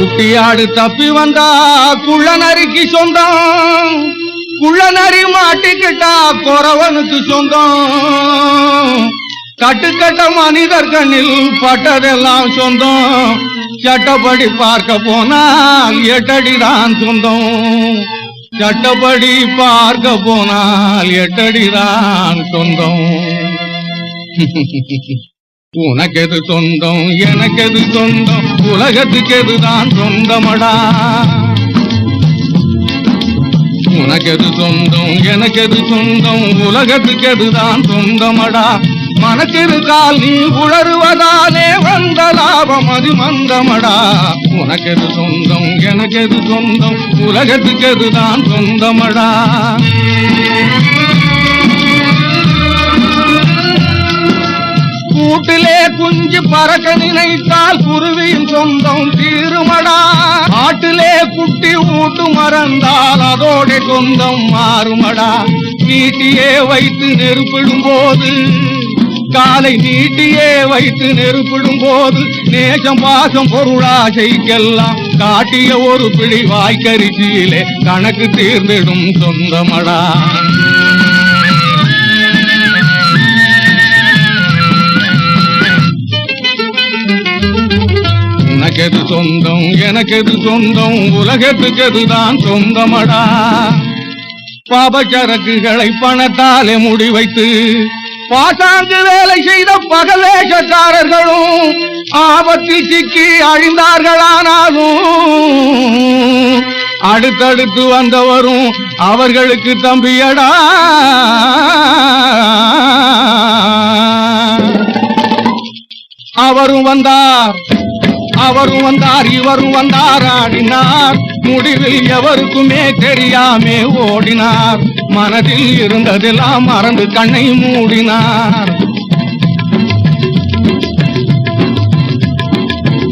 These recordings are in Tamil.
குட்டியாடு தப்பி வந்தா குள்ள நரிக்கு சொந்தம். குள்ள நரி மாட்டிக்கிட்டா குறவனுக்கு சொந்தம். கட்டுக்கட்ட மனிதர் கண்ணில் பட்டதெல்லாம் சொந்தம். சட்டப்படி பார்க்க போனால் எட்டடிதான் சொந்தம். சட்டப்படி பார்க்க போனால் எட்டடிதான் சொந்தம். உனக்கெது சொந்தம் எனக்கெது சொந்தம் உலகத்துக்கு எதுதான் சொந்தமடா. உனக்கெது சொந்தம் எனக்கெது சொந்தம் உலகத்துக்கு எதுதான் சொந்தமடா. மனத்திருக்கால் நீ உழறுவதாலே வந்த லாபம் அது மந்தமடா. உனக்கெது சொந்தம் எனக்கெது சொந்தம் உலகத்துக்கு எதுதான் சொந்தமடா. கூட்டிலே குஞ்சு பறக்க நினைத்தால் குருவியின் சொந்தம் தீருமடா. காட்டிலே குட்டி ஊட்டு மறந்தால் அதோட சொந்தம் மாறுமடா. நீட்டியே வைத்து நெருப்பிடும் போது காலை நீட்டியே வைத்து நெருப்பிடும் போது நேசம் பாசம் பொருளாசைக்கெல்லாம் காட்டிய ஒரு பிடி வாய்க்கரிசியிலே கணக்கு தீர்ந்திடும் சொந்தமடா. எது சொந்தம் எனக்கெது சொந்தம் உலகத்துக்கு எதுதான் சொந்தமடா. பாபச்சரக்குகளை பணத்தாலே முடி வைத்து பாசாங்கு வேலை செய்த பகவேஷக்காரர்களும் ஆபத்தில் சிக்கி அழிந்தார்களானாலும் அடுத்தடுத்து வந்தவரும் அவர்களுக்கு தம்பியடா. அவரும் வந்தார். அவரும் வந்தார் இவரும் வந்தார் ஆடினார். முடிவில் எவருக்குமே தெரியாமே ஓடினார். மனதில் இருந்ததெல்லாம் மறந்து கண்ணை மூடினார்.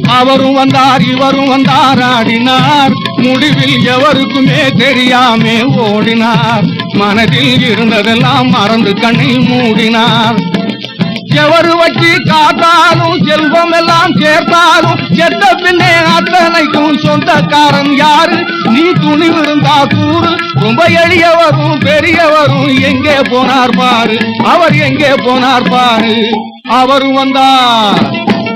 அவரும் வந்தார் இவரும் வந்தார் ஆடினார். முடிவில் எவருக்குமே தெரியாமே ஓடினார். மனதில் இருந்ததெல்லாம் மறந்து கண்ணை மூடினார். எவரு வச்சு காத்தாலும் செல்வம் எல்லாம் சேர்த்தாலும் செத்த பின்னே அத்தனைக்கும் சொந்தக்காரன் யாரு? நீ துணிவு இருந்தா கூறு. ரொம்ப எளியவரும் பெரியவரும் எங்கே போனார் பாரு? அவர் எங்கே போனார் பாரு? அவரும் வந்தார்.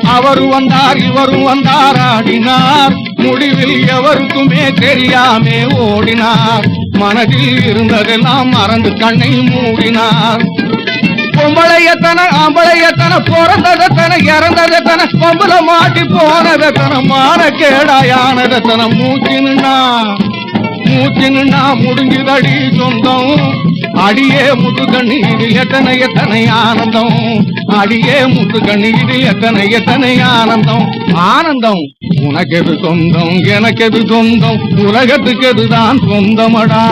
அவரும் வந்தார் இவரும் வந்தார் ஆடினார். முடிவில் எவருக்குமே தெரியாமே ஓடினார். மனதில் இருந்ததெல்லாம் மறந்து கண்ணை மூடினார். பொம்பளையத்தன ஆம்பளையத்தன பிறந்ததத்தன இறந்ததத்தன பொம்பளை மாட்டி போனதத்தன மான கேடாயானதத்தன. மூச்சினுண்ணா மூச்சினுண்ணா முடிஞ்சுதடி சொந்தம். அடியே முத்து இது எத்தனை எத்தனை ஆனந்தம். அடியே முத்து இது எத்தனை எத்தனை ஆனந்தம். ஆனந்தம் உனக்கெது சொந்தம் எனக்கெது சொந்தம் உலகத்துக்கு எதுதான் சொந்தமடா.